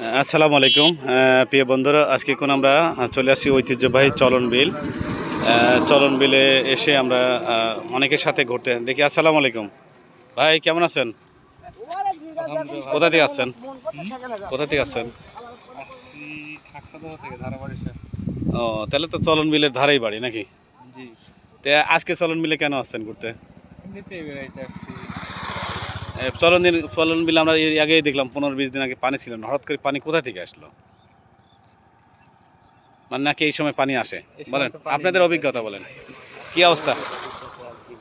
আসসালামু আলাইকুম। প্রিয় বন্ধুরা আজকে কোন আমরা চলে আসি ঐতিহ্যবাহী চলন বিল। চলন বিলে এসে আমরা অনেকের সাথে ঘুরতে। দেখি আসসালামু আলাইকুম। ভাই কেমন আছেন? কোথা থেকে আসছেন? কোথা থেকে আসছেন? ও তাহলে তো চলন বিলের ধারেই বাড়ি নাকি? আজকে চলন বিলে কেন আসছেন ঘুরতে? চলন দিন চলন বিলে আমরা এর আগেই দেখলাম পনেরো বিশ দিন আগে পানি ছিল না। হঠাৎ করে পানি কোথা থেকে আসলো? মানে নাকি এই সময় পানি আসে? বলেন আপনাদের অভিজ্ঞতা বলেন। কি অবস্থা?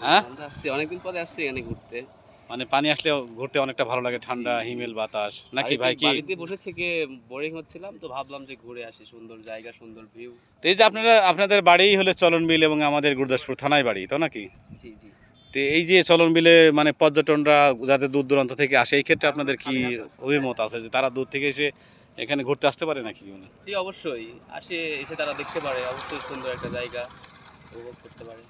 হ্যাঁ? অনেকদিন পরে আসছি এখানে ঘুরতে। মানে পানি আসলে ঘুরতে অনেকটা ভালো লাগে ঠান্ডা হিমেল বাতাস। নাকি ভাই কি বাড়িতে বসে থেকে বোরিং হচ্ছিলাম তো ভাবলাম যে ঘুরে আসি সুন্দর জায়গা সুন্দর ভিউ এই যে আপনারা আপনাদের বাড়িই হলো চলন বিল এবং আমাদের গুরদাসপুর থানায় বাড়ি তো নাকি? তো এই যে চলন বিলে মানে পর্যটনরা যাতে দূর দূরান্ত থেকে আসে এই ক্ষেত্রে আপনাদের কি অভিমত আছে যে তারা দূর থেকে এসে এখানে ঘুরতে আসতে পারে নাকি? জি অবশ্যই। আসে এসে তারা দেখতে পারে। অবশ্যই সুন্দর একটা জায়গা উপভোগ করতে পারে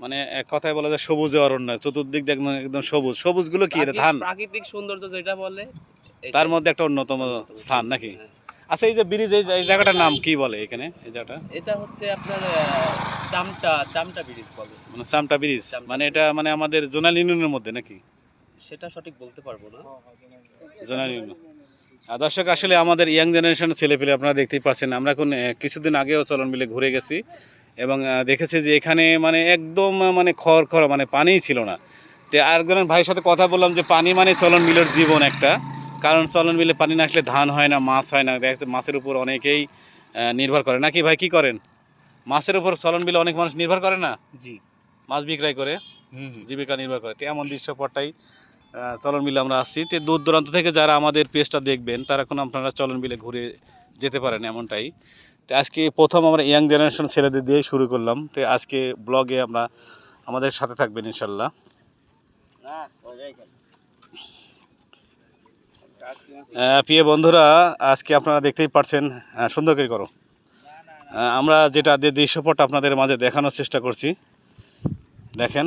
মানে এক কথায় বলা যায় সবুজ অরণ্য চতুর্দিক দেখুন একদম সবুজ। সবুজগুলো কি এটা ধান? প্রাকৃতিক- সৌন্দর্য যেটা বলে তার মধ্যে একটা অন্যতম স্থান নাকি? হ্যাঁ। আচ্ছা এই যে ব্রিজ এই জায়গাটার নাম কি বলে এখানে? এই জায়গাটা? এটা হচ্ছে আপনার চামটা চামটা ব্রিজ বলে। মানে চামটা ব্রিজ মানে এটা মানে আমাদের জোনাল ইউনিয়নের মধ্যে নাকি? সেটা সঠিক বলতে পারব না। Zonal union. দর্শক আসলে আমাদের ইয়াং জেনারেশন ছেলেপেলে আপনারা দেখতেই পাচ্ছেন আমরা এখন কিছুদিন আগেও চলন মিলে ঘুরে গেছি এবং দেখেছি যে এখানে মানে একদম মানে খড় খড় মানে পানিই ছিল না। তো আরেকজনের ভাইয়ের সাথে কথা বললাম যে পানি মানে চলন মিলের জীবন একটা কারণ চলন মিলে পানি না আসলে ধান হয় না মাছ হয় না মাছের উপর অনেকেই নির্ভর করে। নাকি ভাই কি করেন? মাছের উপর চলন বিলে অনেক মানুষ নির্ভর করে না? জি। মাছ বিক্রয় করে জীবিকা নির্ভর করে। তো এমন দৃশ্যপটটাই চলন বিলে আমরা আসছি। তো দূর দূরান্ত থেকে যারা আমাদের পেজটা দেখবেন তারা এখন আপনারা চলন বিলে ঘুরে যেতে পারেন এমনটাই। তো আজকে প্রথম আমরা ইয়াং জেনারেশন ছেলেদের দিয়ে শুরু করলাম। তো আজকে ব্লগে আমরা আমাদের সাথে থাকবেন ইনশাল্লাহ। প্রিয় বন্ধুরা আজকে আপনারা দেখতেই পারছেন সুন্দর করে করো। আমরা যেটা দৃশ্যপট আপনাদের মাঝে দেখানোর চেষ্টা করছি। দেখেন।